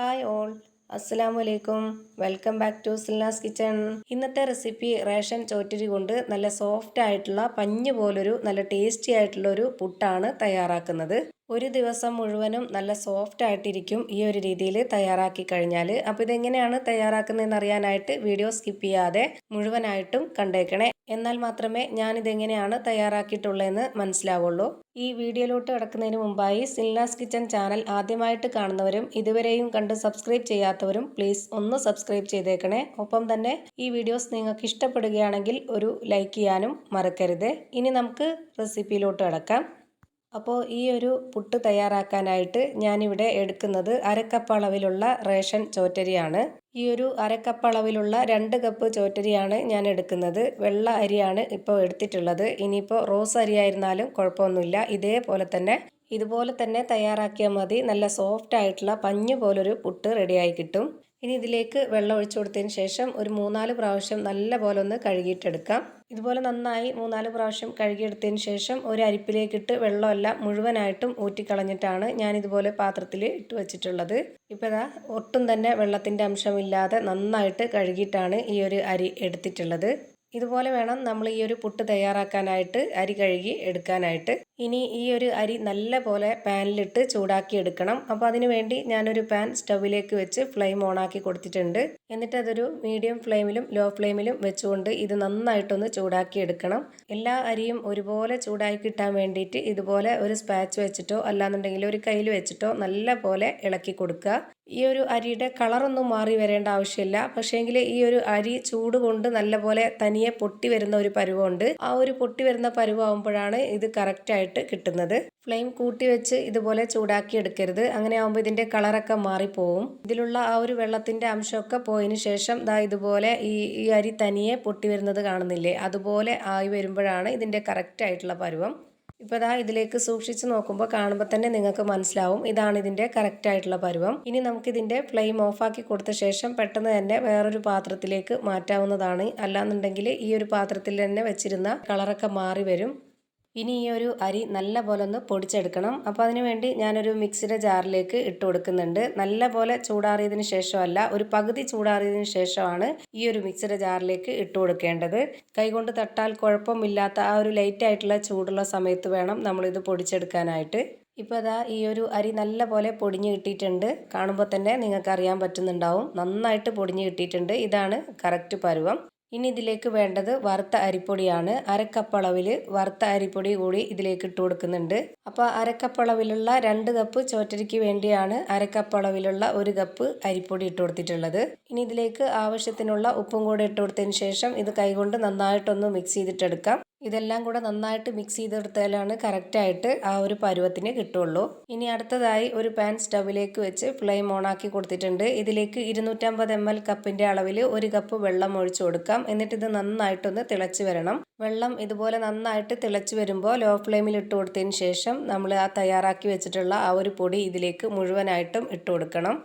Hi all. അസ്സലാമു അലൈക്കും welcome back to Silnas kitchen. ഇന്നത്തെ റെസിപ്പി റേഷൻ ചോറ്റരി കൊണ്ട് നല്ല സോഫ്റ്റ് ആയിട്ടുള്ള പഞ്ഞ് പോലൊരു നല്ല ടേസ്റ്റി ആയിട്ടുള്ള ഒരു പുട്ടാണ് തയ്യാറാക്കുന്നത്. ഒരു ദിവസം മുഴുവനും നല്ല സോഫ്റ്റ് ആയിട്ടിരിക്കും ഈ ഒരു രീതിയിൽ തയ്യാറാക്കി കഴിഞ്ഞാൽ അപ്പോൾ ഇതെങ്ങനെയാണ് തയ്യാറാക്കുന്നതെന്ന് അറിയാനായിട്ട് വീഡിയോ സ്കിപ്പ് ചെയ്യാതെ മുഴുവനായിട്ടും കണ്ടേക്കണേ. എന്നാൽ മാത്രമേ ഞാൻ ഇതെങ്ങനെയാണ് തയ്യാറാക്കിയിട്ടുള്ളതെന്ന് മനസ്സിലാവുള്ളൂ. ഈ വീഡിയോയിലോട്ട് കിടക്കുന്നതിന് മുമ്പായി സിൽനാസ് കിച്ചൺ ചാനൽ ആദ്യമായിട്ട് കാണുന്നവരും ഇതുവരെയും കണ്ട് സബ്സ്ക്രൈബ് ചെയ്യാത്തവരും പ്ലീസ് ഒന്ന് സബ്സ്ക്രൈബ് ചെയ്തേക്കണേ. ഒപ്പം തന്നെ ഈ വീഡിയോസ് നിങ്ങൾക്ക് ഇഷ്ടപ്പെടുകയാണെങ്കിൽ ഒരു ലൈക്ക് ചെയ്യാനും മറക്കരുത്. ഇനി നമുക്ക് റെസിപ്പിയിലോട്ട് കിടക്കാം. അപ്പോൾ ഈ ഒരു പുട്ട് തയ്യാറാക്കാനായിട്ട് ഞാനിവിടെ എടുക്കുന്നത് അരക്കപ്പ് അളവിലുള്ള റേഷൻ ചോറ്റരിയാണ്. ഈ ഒരു അരക്കപ്പ് അളവിലുള്ള രണ്ട് കപ്പ് ചോറ്റരിയാണ് ഞാൻ എടുക്കുന്നത്. വെള്ള അരിയാണ് ഇപ്പോൾ എടുത്തിട്ടുള്ളത്. ഇനിയിപ്പോൾ റോസ് അരി ആയിരുന്നാലും കുഴപ്പമൊന്നുമില്ല. ഇതേപോലെ തന്നെ ഇതുപോലെ തന്നെ തയ്യാറാക്കിയാൽ മതി. നല്ല സോഫ്റ്റ് ആയിട്ടുള്ള പഞ്ഞ് പോലൊരു പുട്ട് റെഡിയായി കിട്ടും. ഇനി ഇതിലേക്ക് വെള്ളം ഒഴിച്ചു കൊടുത്തതിന് ശേഷം ഒരു മൂന്നാൽ പ്രാവശ്യം നല്ല പോലെ ഒന്ന് കഴുകിയിട്ടെടുക്കാം. ഇതുപോലെ നന്നായി മൂന്നാൽ പ്രാവശ്യം കഴുകിയെടുത്തതിന് ശേഷം ഒരു അരിപ്പിലേക്കിട്ട് വെള്ളമെല്ലാം മുഴുവനായിട്ടും ഊറ്റിക്കളഞ്ഞിട്ടാണ് ഞാൻ ഇതുപോലെ പാത്രത്തിൽ ഇട്ട് വെച്ചിട്ടുള്ളത്. ഇപ്പോൾ ഇതാ ഒട്ടും തന്നെ വെള്ളത്തിന്റെ അംശമില്ലാതെ നന്നായിട്ട് കഴുകിയിട്ടാണ് ഈ ഒരു അരി എടുത്തിട്ടുള്ളത്. ഇതുപോലെ വേണം നമ്മൾ ഈ ഒരു പുട്ട് തയ്യാറാക്കാനായിട്ട് അരി കഴുകി എടുക്കാനായിട്ട്. ഇനി ഈ ഒരു അരി നല്ല പോലെ പാനിലിട്ട് ചൂടാക്കി എടുക്കണം. അപ്പോൾ അതിന് വേണ്ടി ഞാനൊരു പാൻ സ്റ്റവിലേക്ക് വെച്ച് ഫ്ലെയിം ഓണാക്കി കൊടുത്തിട്ടുണ്ട്. എന്നിട്ട് അതൊരു മീഡിയം ഫ്ലെയിമിലും ലോ ഫ്ലെയിമിലും വെച്ചുകൊണ്ട് ഇത് നന്നായിട്ടൊന്ന് ചൂടാക്കി എടുക്കണം. എല്ലാ അരിയും ഒരുപോലെ ചൂടാക്കി കിട്ടാൻ വേണ്ടിയിട്ട് ഇതുപോലെ ഒരു സ്പാച്ച് വെച്ചിട്ടോ അല്ലാന്നുണ്ടെങ്കിൽ ഒരു കയ്യിൽ വെച്ചിട്ടോ നല്ല പോലെ ഇളക്കി കൊടുക്കുക. ഈ ഒരു അരിയുടെ കളറൊന്നും മാറി വരേണ്ട ആവശ്യമില്ല. പക്ഷേങ്കിൽ ഈ ഒരു അരി ചൂട് കൊണ്ട് നല്ലപോലെ തനിയെ പൊട്ടി വരുന്ന ഒരു പരുവമുണ്ട്. ആ ഒരു പൊട്ടി വരുന്ന പരുവാകുമ്പോഴാണ് ഇത് കറക്റ്റായിട്ട് കിട്ടുന്നത്. ഫ്ലെയിം കൂട്ടി വെച്ച് ഇതുപോലെ ചൂടാക്കി എടുക്കരുത്. അങ്ങനെ ആകുമ്പോൾ ഇതിന്റെ കളറൊക്കെ മാറിപ്പോവും. ഇതിലുള്ള ആ ഒരു വെള്ളത്തിന്റെ അംശമൊക്കെ പോയതിന് ശേഷം ദാ ഇതുപോലെ ഈ ഈ അരി തനിയെ പൊട്ടി വരുന്നത് കാണുന്നില്ലേ? അതുപോലെ ആയി വരുമ്പോഴാണ് ഇതിന്റെ കറക്റ്റ് ആയിട്ടുള്ള പരുവം. ഇപ്പോൾ ദാ ഇതിലേക്ക് സൂക്ഷിച്ച് നോക്കുമ്പോൾ കാണുമ്പോൾ തന്നെ നിങ്ങൾക്ക് മനസ്സിലാവും ഇതാണ് ഇതിന്റെ കറക്റ്റ് ആയിട്ടുള്ള പരുവം. ഇനി നമുക്ക് നമുക്കിതിന്റെ ഫ്ലെയിം ഓഫാക്കി കൊടുത്ത ശേഷം പെട്ടെന്ന് തന്നെ വേറൊരു പാത്രത്തിലേക്ക് മാറ്റാവുന്നതാണ്. അല്ലാന്നുണ്ടെങ്കിൽ ഈ ഒരു പാത്രത്തിൽ തന്നെ വെച്ചിരുന്ന കളറൊക്കെ മാറി വരും. ഇനി ഈ ഒരു അരി നല്ല പോലെ ഒന്ന് പൊടിച്ചെടുക്കണം. അപ്പോൾ അതിന് വേണ്ടി ഞാനൊരു മിക്സിയുടെ ജാറിലേക്ക് ഇട്ട് കൊടുക്കുന്നുണ്ട്. നല്ല പോലെ ചൂടാറിയതിന് ശേഷമല്ല ഒരു പകുതി ചൂടാറിയതിന് ശേഷമാണ് ഈ ഒരു മിക്സിയുടെ ജാറിലേക്ക് ഇട്ട് കൊടുക്കേണ്ടത്. കൈകൊണ്ട് തട്ടാൽ കുഴപ്പമില്ലാത്ത ആ ഒരു ലൈറ്റ് ആയിട്ടുള്ള ചൂടുള്ള സമയത്ത് വേണം നമ്മളിത് പൊടിച്ചെടുക്കാനായിട്ട്. ഇപ്പോൾ അതാ ഈ ഒരു അരി നല്ല പോലെ പൊടിഞ്ഞ് കിട്ടിയിട്ടുണ്ട്. കാണുമ്പോൾ തന്നെ നിങ്ങൾക്ക് അറിയാൻ പറ്റുന്നുണ്ടാവും. നന്നായിട്ട് പൊടിഞ്ഞ് കിട്ടിയിട്ടുണ്ട്. ഇതാണ് കറക്റ്റ് പരുവം. ഇനി ഇതിലേക്ക് വേണ്ടത് വറുത്ത അരിപ്പൊടിയാണ്. അരക്കപ്പളവിൽ വറുത്ത അരിപ്പൊടി കൂടി ഇതിലേക്ക് ഇട്ട് കൊടുക്കുന്നുണ്ട്. അപ്പോൾ അരക്കപ്പളവിലുള്ള രണ്ട് കപ്പ് ചോറ്റരിക്ക് വേണ്ടിയാണ് അരക്കപ്പളവിലുള്ള ഒരു കപ്പ് അരിപ്പൊടി ഇട്ട് കൊടുത്തിട്ടുള്ളത്. ഇനി ഇതിലേക്ക് ആവശ്യത്തിനുള്ള ഉപ്പും കൂടി ഇട്ട് കൊടുത്തതിന് ശേഷം ഇത് കൈകൊണ്ട് നന്നായിട്ടൊന്ന് മിക്സ് ചെയ്തിട്ടെടുക്കാം. ഇതെല്ലാം കൂടെ നന്നായിട്ട് മിക്സ് ചെയ്തെടുത്താലാണ് കറക്റ്റായിട്ട് ആ ഒരു പരുവത്തിന് കിട്ടുള്ളൂ. ഇനി അടുത്തതായി ഒരു പാൻ സ്റ്റവിലേക്ക് വെച്ച് ഫ്ലെയിം ഓണാക്കി കൊടുത്തിട്ടുണ്ട്. ഇതിലേക്ക് ഇരുന്നൂറ്റമ്പത് എം എൽ കപ്പിന്റെ അളവിൽ ഒരു കപ്പ് വെള്ളം ഒഴിച്ചു കൊടുക്കാം. എന്നിട്ട് ഇത് നന്നായിട്ടൊന്ന് തിളച്ച് വരണം. വെള്ളം ഇതുപോലെ നന്നായിട്ട് തിളച്ച് വരുമ്പോൾ ലോ ഫ്ലെയിമിൽ ഇട്ട് കൊടുത്തതിന് ശേഷം നമ്മൾ ആ തയ്യാറാക്കി വെച്ചിട്ടുള്ള ആ ഒരു പൊടി ഇതിലേക്ക് മുഴുവനായിട്ടും ഇട്ട് കൊടുക്കണം.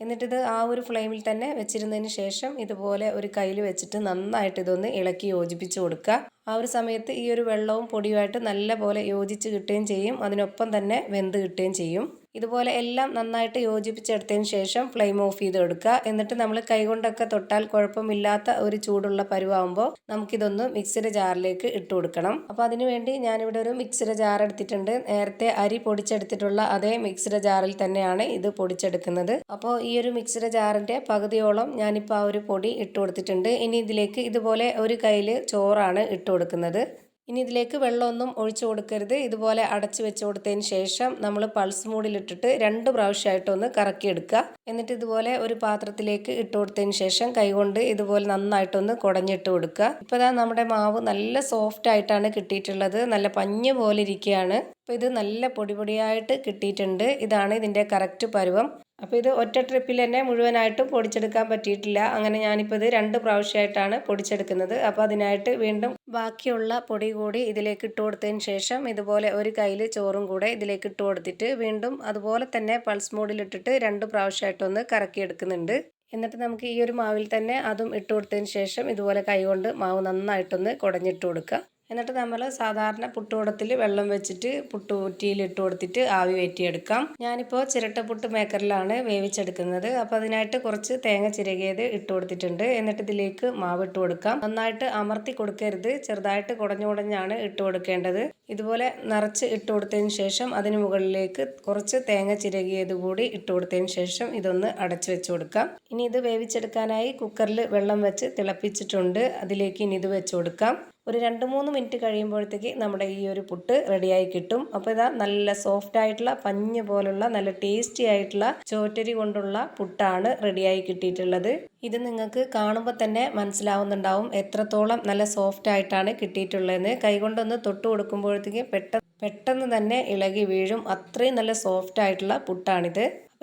എന്നിട്ടിത് ആ ഒരു ഫ്ലെയിമിൽ തന്നെ വെച്ചിരുന്നതിന് ശേഷം ഇതുപോലെ ഒരു കയ്യിൽ വെച്ചിട്ട് നന്നായിട്ട് ഇതൊന്ന് ഇളക്കി യോജിപ്പിച്ച് കൊടുക്കുക. ആ ഒരു സമയത്ത് ഈ ഒരു വെള്ളവും പൊടിയുമായിട്ട് നല്ല പോലെ യോജിച്ച് കിട്ടുകയും ചെയ്യും. അതിനൊപ്പം തന്നെ വെന്ത് കിട്ടുകയും ചെയ്യും. ഇതുപോലെ എല്ലാം നന്നായിട്ട് യോജിപ്പിച്ചെടുത്തതിന് ശേഷം ഫ്ലെയിം ഓഫ് ചെയ്ത് എടുക്കുക എന്നിട്ട് നമ്മൾ കൈകൊണ്ടൊക്കെ തൊട്ടാൽ കുഴപ്പമില്ലാത്ത ഒരു ചൂടുള്ള പരുവാകുമ്പോൾ നമുക്കിതൊന്ന് മിക്സിയുടെ ജാറിലേക്ക് ഇട്ട് കൊടുക്കണം. അപ്പോൾ അതിനുവേണ്ടി ഞാനിവിടെ ഒരു മിക്സിയുടെ ജാർ എടുത്തിട്ടുണ്ട്. നേരത്തെ അരി പൊടിച്ചെടുത്തിട്ടുള്ള അതേ മിക്സിയുടെ ജാറിൽ തന്നെയാണ് ഇത് പൊടിച്ചെടുക്കുന്നത്. അപ്പോൾ ഈ ഒരു മിക്സിയുടെ ജാറിന്റെ പകുതിയോളം ഞാനിപ്പോൾ ആ ഒരു പൊടി ഇട്ട് കൊടുത്തിട്ടുണ്ട്. ഇനി ഇതിലേക്ക് ഇതുപോലെ ഒരു കയ്യിൽ ചോറാണ് ഇട്ട് കൊടുക്കുന്നത്. ഇനി ഇതിലേക്ക് വെള്ളമൊന്നും ഒഴിച്ചു കൊടുക്കരുത്. ഇതുപോലെ അടച്ചു വെച്ച് കൊടുത്തതിന് ശേഷം നമ്മൾ പൾസ് മൂടിലിട്ടിട്ട് രണ്ട് പ്രാവശ്യമായിട്ടൊന്ന് കറക്കിയെടുക്കുക എന്നിട്ട് ഇതുപോലെ ഒരു പാത്രത്തിലേക്ക് ഇട്ട് കൊടുത്തതിന് ശേഷം കൈകൊണ്ട് ഇതുപോലെ നന്നായിട്ടൊന്ന് കുടഞ്ഞിട്ട് കൊടുക്കുക. ഇപ്പോൾ നമ്മുടെ മാവ് നല്ല സോഫ്റ്റ് ആയിട്ടാണ് കിട്ടിയിട്ടുള്ളത്. നല്ല പഞ്ഞ് പോലെ ഇരിക്കുകയാണ്. അപ്പോൾ ഇത് നല്ല പൊടി പൊടിയായിട്ട് കിട്ടിയിട്ടുണ്ട്. ഇതാണ് ഇതിന്റെ കറക്റ്റ് പരുവം. അപ്പോൾ ഇത് ഒറ്റ ട്രിപ്പിൽ തന്നെ മുഴുവനായിട്ടും പൊടിച്ചെടുക്കാൻ പറ്റിയിട്ടില്ല. അങ്ങനെ ഞാനിപ്പോൾ ഇത് രണ്ട് പ്രാവശ്യമായിട്ടാണ് പൊടിച്ചെടുക്കുന്നത്. അപ്പോൾ അതിനായിട്ട് വീണ്ടും ബാക്കിയുള്ള പൊടി കൂടി ഇതിലേക്ക് ഇട്ട് കൊടുത്തതിന് ശേഷം ഇതുപോലെ ഒരു കയ്യിൽ ചോറും കൂടെ ഇതിലേക്ക് ഇട്ട് കൊടുത്തിട്ട് വീണ്ടും അതുപോലെ തന്നെ പൾസ് മോഡിലിട്ടിട്ട് രണ്ട് പ്രാവശ്യമായിട്ടൊന്ന് കറക്കിയെടുക്കുന്നുണ്ട്. എന്നിട്ട് നമുക്ക് ഈ ഒരു മാവിൽ തന്നെ അതും ഇട്ട് കൊടുത്തതിന് ശേഷം ഇതുപോലെ കൈകൊണ്ട് മാവ് നന്നായിട്ടൊന്ന് കുടഞ്ഞിട്ട് കൊടുക്കുക എന്നിട്ട് നമ്മൾ സാധാരണ പുട്ടുകുടത്തിൽ വെള്ളം വെച്ചിട്ട് പുട്ടുകുറ്റിയിൽ ഇട്ട് കൊടുത്തിട്ട് ആവി വെറ്റിയെടുക്കാം. ഞാനിപ്പോൾ ചിരട്ടപ്പുട്ട് മേക്കറിലാണ് വേവിച്ചെടുക്കുന്നത്. അപ്പോൾ അതിനായിട്ട് കുറച്ച് തേങ്ങ ചിരകിയത് ഇട്ട് കൊടുത്തിട്ടുണ്ട്. എന്നിട്ട് ഇതിലേക്ക് മാവ് ഇട്ട് കൊടുക്കാം. നന്നായിട്ട് അമർത്തി കൊടുക്കരുത്. ചെറുതായിട്ട് കുടഞ്ഞു കുടഞ്ഞാണ് ഇട്ട് കൊടുക്കേണ്ടത്. ഇതുപോലെ നിറച്ച് ഇട്ട് കൊടുത്തതിന് ശേഷം അതിന് മുകളിലേക്ക് കുറച്ച് തേങ്ങ ചിരകിയത് കൂടി ഇട്ട് കൊടുത്തതിന് ശേഷം ഇതൊന്ന് അടച്ചു വെച്ച് കൊടുക്കാം. ഇനി ഇത് വേവിച്ചെടുക്കാനായി കുക്കറിൽ വെള്ളം വെച്ച് തിളപ്പിച്ചിട്ടുണ്ട്. അതിലേക്ക് ഇനി ഇത് വെച്ച് കൊടുക്കാം. ഒരു രണ്ട് മൂന്ന് മിനിറ്റ് കഴിയുമ്പോഴത്തേക്ക് നമ്മുടെ ഈ ഒരു പുട്ട് റെഡിയായി കിട്ടും. അപ്പോൾ ഇതാ നല്ല സോഫ്റ്റ് ആയിട്ടുള്ള പഞ്ഞ് പോലുള്ള നല്ല ടേസ്റ്റി ആയിട്ടുള്ള ചോറ്റരി കൊണ്ടുള്ള പുട്ടാണ് റെഡിയായി കിട്ടിയിട്ടുള്ളത്. ഇത് നിങ്ങൾക്ക് കാണുമ്പോൾ തന്നെ മനസ്സിലാവുന്നുണ്ടാവും എത്രത്തോളം നല്ല സോഫ്റ്റ് ആയിട്ടാണ് കിട്ടിയിട്ടുള്ളതെന്ന്. കൈകൊണ്ടൊന്ന് തൊട്ട് കൊടുക്കുമ്പോഴത്തേക്ക് പെട്ടെന്ന് പെട്ടെന്ന് തന്നെ ഇളകി വീഴും. അത്രയും നല്ല സോഫ്റ്റ് ആയിട്ടുള്ള പുട്ടാണിത്.